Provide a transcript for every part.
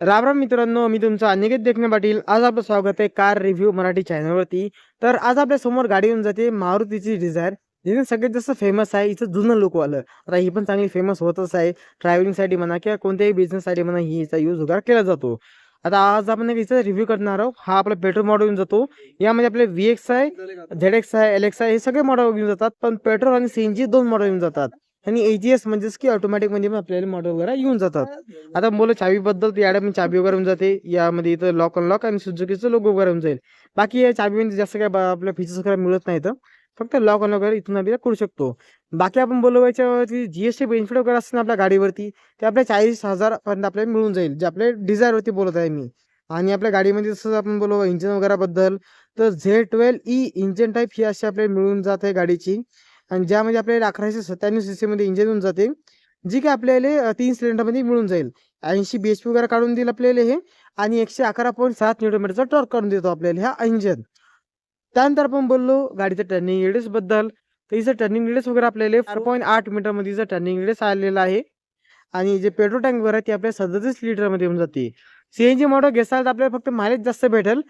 राम राम मित्रांनो मी तुमचा अनिकेत देखणे पाटील. आज आपलं स्वागत आहे कार रिव्ह्यू मराठी चॅनलवरती तर आज आपल्यासमोर गाडी येऊन जाते मारुतीची डिझायर जिथे सगळ्यात जास्त फेमस आहे इथं जुनं लुकवालं आता ही पण चांगली फेमस होतच आहे. ट्रॅव्हलिंगसाठी म्हणा किंवा कोणत्याही बिझनेससाठी म्हणा ही हिचा यूज उगार केला जातो. आता आज आपण याचा हिचा रिव्ह्यू करणार आहोत. हा आपला पेट्रोल मॉडेल येऊन जातो. यामध्ये आपले व्ही एक्स आहे झेड एक्स आहे एल एक्स आहे हे सगळे मॉडेल घेऊन जातात. पण पेट्रोल आणि सी एन जी दोन मॉडेल येऊन जातात. आणि ए जी एस म्हणजेच की ऑटोमॅटिकमध्ये आपल्याला मॉडेल वगैरे येऊन जातात. आता मुलं चावीबद्दल तर याकडे मी चाबी वगैरे होऊन जाते. यामध्ये इथं लॉक अनलॉक आणि सुजुकीचं लोगो वगैरे होऊन जाईल. बाकी या चाबीमध्ये जास्त काय आपल्या फीचर्स वगैरे मिळत तर फक्त लॉक अनलॉक वगैरे इथून आपल्याला करू शकतो. बाकी आपण बोलवायच्या जीएसटी बेनिफिट वगैरे असतं ना आपल्या गाडीवरती ते आपल्या चाळीस हजार पर्यंत आपल्याला मिळून जाईल. जे आपल्या डिझायरवरती बोलत आहे मी. आणि आपल्या गाडीमध्ये जसं आपण बोलू इंजिन वगैरेबद्दल तर Z twelve E engine type ही अशी आपल्याला मिळून जात आहे गाडीची. आणि ज्यामध्ये आपल्याला अकराशे सत्त्याण्णव सी सीमध्ये इंजिन होऊन जाते जी काय आपल्याला तीन सिलेंडरमध्ये मिळून जाईल. ऐंशी बी एच पी वगैरे काढून देईल आपल्याला हे आणि एकशे अकरा पॉईंट सात न्यूटनमीटरचा टॉर्क काढून देतो आपल्याला ह्या इंजिन त्यानंतर आपण बोललो गाडीचं टर्निंग रेडियसबद्दल. तर हिचं टर्निंग रेडियस वगैरे आपल्याला चार पॉईंट आठ मीटरमध्ये हिचं टर्निंग रेडियस आलेलं आहे. आणि जे पेट्रोल टँक वगैरे आहे ते आपल्या सदतीस लिटरमध्ये येऊन जाते. सी एन जी मॉडेल घेसाल तर आपल्याला फक्त मायलेज जास्त भेटेल.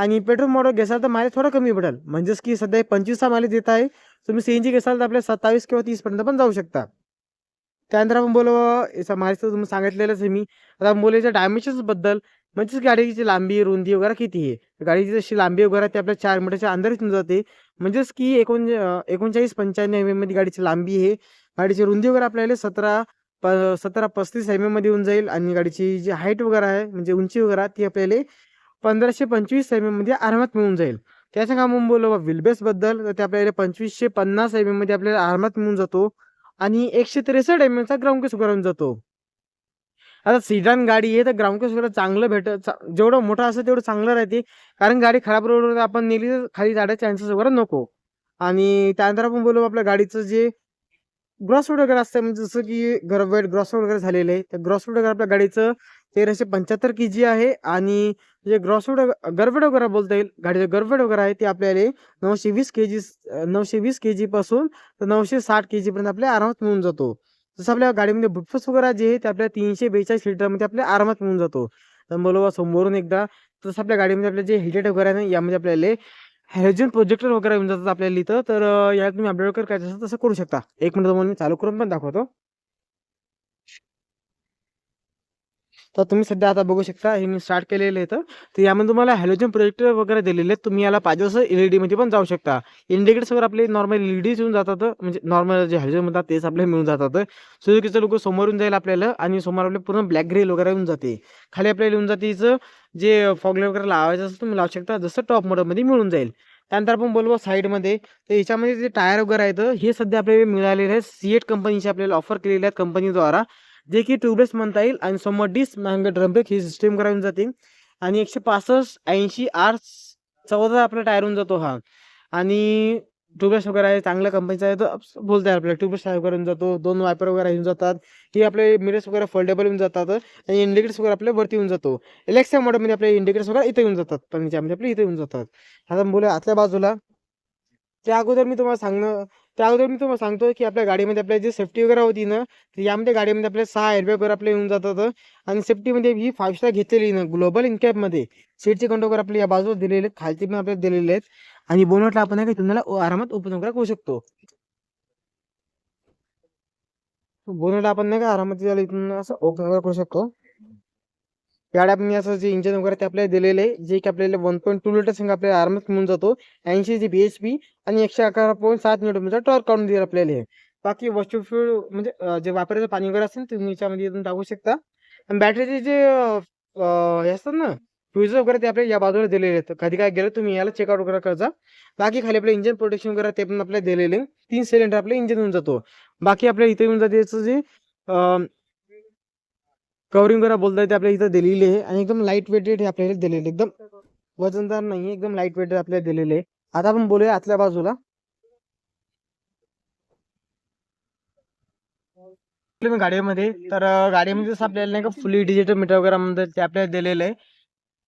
आणि पेट्रोल मॉडेल घेसाल तर मायलेज थोडं कमी पडेल. म्हणजेच की सध्या पंचवीसचा मायलेज देत आहे. तुम्ही सी एन जी घेसाल तर आपल्या सत्तावीस किंवा तीसपर्यंत पण जाऊ शकता. त्यानंतर आपण बोलू याचा मायलेज तर तुम्ही सांगितलेलंच आहे मी. आता आपण बोलू म्हणजेच गाडीची लांबी रुंदी वगैरे किती आहे? गाडीची जशी लांबी वगैरे ती आपल्या चार मीटरच्या अंदर येऊन जाते. म्हणजेच की एकोण एकोणचाळीस पंच्याण्णव एम एममध्ये गाडीची लांबी आहे. गाडीची रुंदी वगैरे आपल्याला सतरा प सतरा पस्तीस एम एममध्ये येऊन जाईल. आणि गाडीची जी हाईट वगैरे आहे म्हणजे उंची वगैरे आहे ती आपल्याला पंधराशे पंचवीस एम एममध्ये आरामात मिळून जाईल. त्याच्या काम आपण बोलू विलबेसबद्दल तर ते आपल्याला पंचवीसशे पन्नास एम एममध्ये आपल्याला आरामात मिळून जातो आणि एकशे त्रेसष्ट एम एमचा ग्राउंड केस वगैरे होऊन जातो. आता सिडान गाडी आहे तर ग्राउंड केस वगैरे चांगलं भेट जेवढं मोठं असेल तेवढं चांगलं राहते. कारण गाडी खराब रोडवर आपण नेली तर खाली जाण्याचे चान्सेस वगैरे नको. आणि त्यानंतर आपण बोलू आपल्या गाडीचं जे ग्रॉस रोड वगैरे असतं. म्हणजे जसं की गरवेट ग्रॉस रोड वगैरे झालेलं आहे. तर ग्रॉस रोड वगैरे आपल्या गाडीचं तेराशे पंच्याहत्तर के जी आहे. आणि जे ग्रॉस रोड गरवेट वगैरे बोलता येईल गाडीचं गरवेट वगैरे आहे ते आपल्याला नऊशे वीस के जी नऊशे वीस के जी पासून तर नऊशे साठ के जी पर्यंत आरामात मिळून जातो. जसं आपल्या गाडीमध्ये बुटफस वगैरे जे आहे ते आपल्या तीनशे बेचाळीस लिटरमध्ये आपल्या आरामात मिळून जातो. तर बोलवा समोरून एकदा तसं आपल्या गाडीमध्ये आपले जे हेडेट वगैरे आहे ना यामध्ये आपल्याला हॅलोजन प्रोजेक्टर वगैरे येऊन जातात आपल्याला इथं. तर यात तुम्ही अपडेट वगैरे करायचं असेल तसं करू शकता. एक मिनिट तुम्हाला मी चालू करून पण दाखवतो. तर तुम्ही सध्या आता बघू शकता हे मी स्टार्ट केलेलं आहे तर. यामध्ये तुम्हाला हॅलोजन प्रोजेक्टर वगैरे दिलेले आहेत. तुम्ही याला पाहिजे असं एल ई डीमध्ये पण जाऊ शकता. इंडिकेटर्स वगैरे आपले नॉर्मल एल ई डीज येऊन जातात म्हणजे नॉर्मल जे हॅलोजन म्हणतात तेच आपल्याला मिळून जातात. सुझुकीचं लोक समोरून जाईल आपल्याला आणि समोर आपले पूर्ण ब्लॅक ग्रेल वगैरे येऊन जाते. खाली आपल्याला येऊन जाते हिचं जे फॉगले वगैरे लावायचं असं तुम्ही लावू शकता. जसं टॉप मॉडलमध्ये मिळून जाईल. त्यानंतर आपण बोलू साईडमध्ये तर याच्यामध्ये जे टायर वगैरे आहेत हे सध्या आपल्याला मिळालेले आहेत. सीएट कंपनीचे आपल्याला ऑफर केलेले आहेत कंपनीद्वारा जे की ट्यूबलेस म्हणता येईल आणि समोर डिस मँग ड्रमब्रेक ही सिस्टीम करायला जाते. आणि एकशे पासष्ट ऐंशी आर चौदा आपला टायर होऊन जातो हा. आणि ट्यूबलेस वगैरे आहे चांगल्या कंपनीचा आहे तर बोलताय आपल्याला. ट्यूबलेस टायर वगैरे येऊन जातो दोन वायपर वगैरे येऊन जातात. हे आपले मिरर्स वगैरे फोल्डेबल येऊन जातात. आणि इंडिकेटर्स वगैरे आपल्या वरती येऊन जातो. एलेक्सा मॉडलमध्ये आपले इंडिकेटर्स वगैरे इथे येऊन जातात. पण त्यामध्ये आपले इथे येऊन जातात. आता बोलूया आतल्या बाजूला. त्या अगोदर मी तुम्हाला सांगणं त्या अगोदर मी तुम्हाला सांगतो की आपल्या गाडीमध्ये आपल्या जे सेफ्टी वगैरे होती ना तर यामध्ये गाडीमध्ये आपल्या सहा एअरबॅग वगैरे आपल्या येऊन जातात. आणि सेफ्टीमध्ये ही फाईव्ह स्टार घेतलेली ना ग्लोबल इनकॅपमध्ये सीटचे कंट वगैरे आपले या बाजूला दिलेले आहेत खालचे पण आपल्याला दिलेले आहेत. आणि बोनटला आपण काही का तुम्हाला आरामात ओपन वगैरे करू शकतो. बोनटला आपण नाही का आरामात इथून असं ओपन वगैरे करू शकतो. गाड्या असं जे इंजिन वगैरे ते आपल्याला दिलेले आहे जे की आपल्याला वन पॉईंट टू लिटर संग आपल्याला आरामात मिळून जातो ऐंशी जी बी एच पी आणि एकशे अकरा पॉईंट सात मीटर टॉर्क काढून देईल आपल्याला हे बाकी वॉशिंग फ्यूल म्हणजे जे वापरायचं पाणी वगैरे असेल तुम्ही याच्यामध्ये इथून टाकू शकता. आणि बॅटरीचे जे हे असतात ना फ्यूज वगैरे ते आपल्याला या बाजूला दिलेले आहेत. कधी काय गेलं तुम्ही याला चेकआउट वगैरे करजा. बाकी खाली आपलं इंजिन प्रोटेक्शन वगैरे ते पण आपल्याला दिलेले आहे. तीन सिलेंडर आपलं इंजिन होऊन जातो. बाकी आपल्या इथे येऊन जाते जे कवरिंग करा बोलता ते आपल्याला इथं दिलेली आहे आणि एकदम लाइट वेटेड हे आपल्याला दिलेले एकदम वजनदार नाही एकदम लाइट वेटेड आपल्याला दिलेले आहे. आता आपण बोलूया आतल्या बाजूला. गाडीमध्ये तर गाडीमध्ये जसं आपल्याला नाही का फुली डिजिटल मीटर वगैरे म्हणतात ते आपल्याला दिलेलं आहे.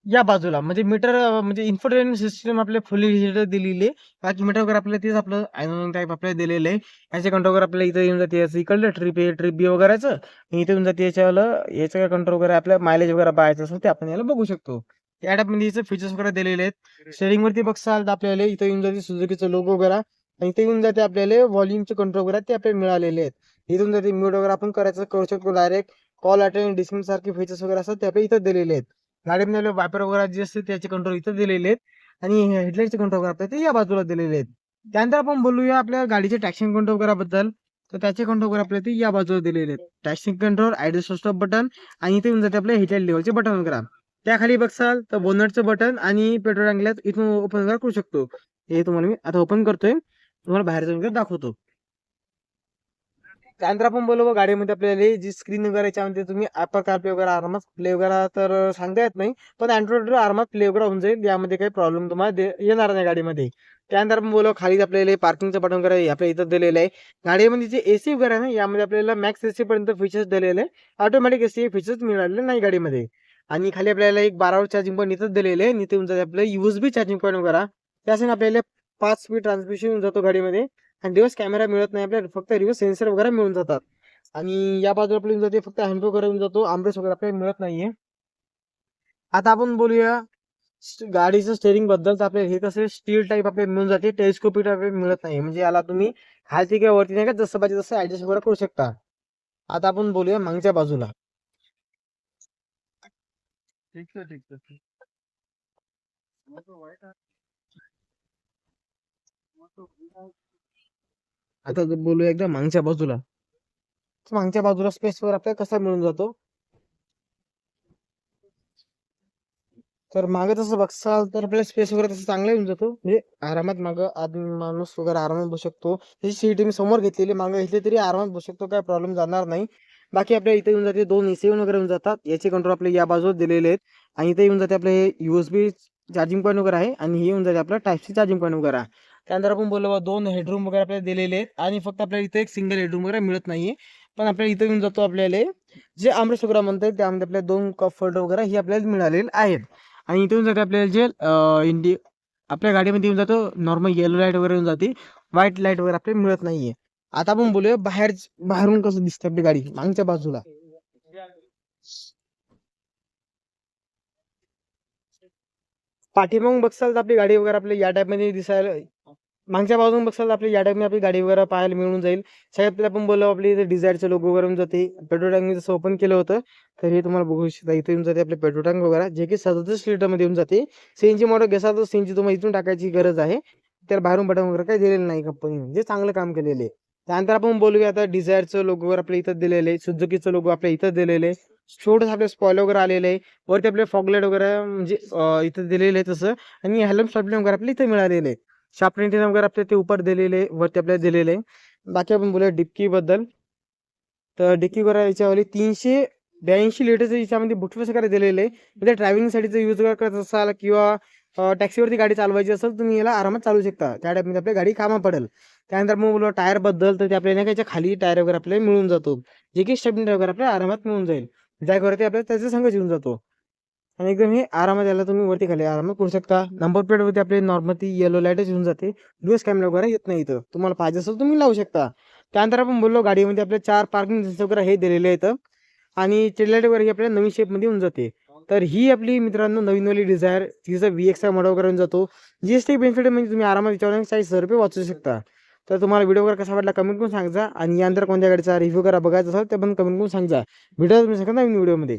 या बाजूला. म्हणजे मीटर म्हणजे इन्फोटेनमेंट सिस्टम आपले फुली डिजिटल दिलेली आहे. बाकी मीटर वगैरे आपल्याला तेच आपलं अॅनोन टाईप आपल्याला दिलेलं आहे. याचे कंट्रोल वगैरे आपल्याला इथं येऊन जाते याचं इकडलं ट्रिप ए ट्रिप बी वगैरेचं. आणि इथे येऊन जाते याच्यावालं याचं कंट्रोल वगैरे आपल्या मायलेज वगैरे पाहायचं असेल ते आपण याला बघू शकतो. या टाईपमध्ये याचे फीचर्स वगैरे दिलेले आहेत. स्टेरिंग वरती बघसाल तर आपल्याला. इथं येऊन जाते सुझुकीचं लोगो वगैरे. आणि इथे येऊन जाते आपल्याला व्हॉल्यूमचे कंट्रोल वगैरे ते आपल्याला मिळालेले आहेत. इथून जाते म्यूट वगैरे आपण करायचं करू शकतो डायरेक्ट कॉल अटेंड डिस्मिस सारखे फीचर्स वगैरे असतात ते आपल्या इथं दिलेले आहेत. गाडीमध्ये वायपर वगैरे जे असते त्याचे कंट्रोल इथं दिलेले आहेत. आणि हेडलाईटचे कंट्रोल वगैरे ते या बाजूला दिलेले आहेत. त्यानंतर आपण बोलूया आपल्या गाडीचे टॅक्सिंग कंट्रोल वगैरे बद्दल तर त्याचे कंट्रोल वगैरे आपल्याला ते या बाजूला दिलेले आहेत. टॅक्सिंग कंट्रोल ॲडजस्ट स्टॉप बटन आणि इथे येऊन जाते आपल्या हेडलाईट लेवलचे बटन वगैरे त्याखाली बघसाल तर बोनटचं बटन आणि पेट्रोल टँकला इथून ओपन वगैरे करू शकतो. हे तुम्हाला मी आता ओपन करतोय. तुम्हाला बाहेर जाऊन वगैरे दाखवतो. त्यानंतर आपण बोलू गाडीमध्ये आपल्याला जी स्क्रीन वगैरे याच्यामध्ये तुम्ही ॲपल कारप्ले वगैरे आरामात प्ले वगैरे तर सांगता येत नाही. पण अँड्रॉइड आरामात प्ले वगैरे होऊन जाईल यामध्ये काही प्रॉब्लेम तुम्हाला दे- येणार नाही गाडीमध्ये. त्यानंतर आपण बोलू खाली आपल्याला पार्किंगचं बटन वगैरे आपल्या इथं दिलेलं आहे. गाडीमध्ये जे एसी वगैरे आहे ना यामध्ये आपल्याला मॅक्स एसी पर्यंत फीचर्स दिलेले आहे ऑटोमॅटिक एसी फीचर्स मिळालेले नाही गाडीमध्ये. आणि खाली आपल्याला एक बारावर चार्जिंग पॉईंट इथंच दिलेले आहे. इथे येऊन जाते आपलं बी चार्जिंग पॉईंट वगैरे. त्यासाठी आपल्याला पाच स्पीड ट्रान्समिशन येऊन जातो गाडीमध्ये. आणि दिवस कॅमेरा मिळत नाही आपल्याला फक्त रिव्हर्स सेन्सर वगैरे मिळून जातात. आणि या बाजूला आपल्याला येऊन जाते फक्त हँड वगैरे येऊन जातो आमरेस वगैरे आपल्याला मिळत नाहीये. आता आपण बोलूया गाडीचं स्टेअरिंगबद्दल तर आपल्याला हे कसं स्टील टाईप आपल्याला मिळून जाते टेलिस्कोपिक आपल्याला मिळत नाही म्हणजे याला तुम्ही खालती किंवा वरती नाही का जसं पाहिजे तसं ऍडजस्ट वगैरे करू शकता. आता आपण बोलूया मागच्या बाजूला. ठीक आहे ठीक आहे. आता बोलू बोलूया एकदा मागच्या बाजूला. मागच्या बाजूला स्पेस वर आपल्याला कसा मिळून जातो? तर मागे तसं बघसाल तर आपल्याला स्पेस वगैरे तसं चांगला येऊन जातो. म्हणजे आरामात मागं आदमी माणूस वगैरे आरामात बसू शकतो. त्याची सीट मी समोर घेतलेली मागे घेतली तरी आरामात बसू शकतो काय प्रॉब्लेम जाणार नाही. बाकी आपल्या इथे येऊन जाते दोन एसी वगैरे येऊन जातात. याचे कंट्रोल आपले या बाजूला दिलेले आहेत. आणि इथे येऊन जाते आपले युएसबी चार्जिंग पॉईंट वगैरे आहे. आणि हे येऊन जाते आपलं टाईप सी चार्जिंग पॉईंट वगैरे आहे. त्यानंतर आपण बोललो बा दोन हेडरूम वगैरे आपल्याला दिलेले आहेत आणि फक्त आपल्याला इथे एक सिंगल हेडरूम वगैरे मिळत नाहीये. पण आपल्याला इथं येऊन जातो आपल्याला जे आमरेस म्हणतात त्यामध्ये आपल्याला दोन कप वगैरे हे आपल्याला मिळालेले आहेत. आणि इथे येऊन जाते आपल्याला जे इंडी आपल्या गाडीमध्ये येऊन जातो नॉर्मल येलो लाइट वगैरे येऊन जाते. व्हाईट लाइट वगैरे आपल्याला मिळत नाहीये. आता आपण बोलूया बाहेर बाहेरून कसं दिसते आपली गाडी मागच्या बाजूला. पाठीमागून बघसाल तर आपली गाडी वगैरे आपली या टाईपमध्ये दिसायला मागच्या बाजून बघसाल आपली या टाईप आपली गाडी वगैरे पाहायला मिळून जाईल. सगळ्यात पहिले आपण बोललो आपली डिझायरचं लोगो वगैरे येऊन जाते. पेट्रोल टँक मी जसं ओपन केलं होतं. तर हे तुम्हाला बघू शकता इथे येऊन जाते आपले पेट्रोल टँक वगैरे जे की सदतीस लिटरमध्ये येऊन जाते. सीएनजी मॉडल घेसाल तर सीएनजी तुम्हाला इथून टाकायची गरज आहे. त्याला बाहेरून बटन वगैरे काही दिलेलं नाही कंपनी म्हणजे चांगलं काम केलेले आहे. त्यानंतर आपण बोलूया आता डिझायरचं लोगो वगैरे आपल्या इथं दिलेलं आहे. सुझुकीचं लोगो आपल्या इथं दिलेलं आहे. छोटस आपले स्पॉल वगैरे आलेले आहे. वरती आपले फॉगलेट वगैरे म्हणजे इथं दिलेले आहे तसं. आणि हॅलम स्टॉपलेट वगैरे आपल्या इथे मिळालेले आहे. शार्पनेटिंग वगैरे आपल्या ते उपर दिलेले आहे वरती आपल्याला दिलेले. आहे बाकी आपण बोलूया डिक्कीबद्दल तर डिक्की वगैरे याच्यावाली तीनशे ब्याऐंशी लिटरचं याच्यामध्ये बुटफेस वगैरे दिलेले. आहे म्हणजे ड्रायव्हिंगसाठी यूज वगैरे करत असाल किंवा टॅक्सीवरती गाडी चालवायची असेल तुम्ही याला आरामात चालू शकता. त्या टाईपमध्ये आपली गाडी कामा पडेल. त्यानंतर मग बोलू टायरबद्दल तर ते आपल्याला नाही याच्या खाली टायर वगैरे आपल्याला मिळून जातो. जे की स्टेपनी वगैरे आपल्याला आरामात मिळून जाईल. ज्यावरती आपल्याला त्याचा संघच येऊन जातो. आणि एकदम हे आरामात याला तुम्ही वरती खाली आरामात करू शकता. नंबर प्लेटवरती आपली आपले नॉर्मल ती येलो लाईटच येऊन जाते. डुएस कॅमेरा वगैरे येत नाही इथं. तुम्हाला पाहिजे असेल तुम्ही लावू शकता. त्यानंतर आपण बोललो गाडीमध्ये आपल्या चार पार्किंग वगैरे हे दिलेले आहेत. आणि लाइट वगैरे ही आपल्या नवीन शेपमध्ये येऊन जाते. तर ही आपली मित्रांनो नवीनवाली डिझायर तिचा व्ही एक्स मॉडल वगैरे येऊन जातो. जी एस टी बेनिफिट म्हणजे तुम्ही आरामात विचारून चाळीस हजार रुपये वाचू शकता. तर तुम्हाला व्हिडिओ वगैरे कसा वाटला कमेंट करून सांगा आणि यानंतर कोणत्या गाडीचा रिव्ह्यू करा बघायचा असेल ते पण कमेंट करून सांगा व्हिडिओ तुम्ही सांगा नवीन व्हिडिओमध्ये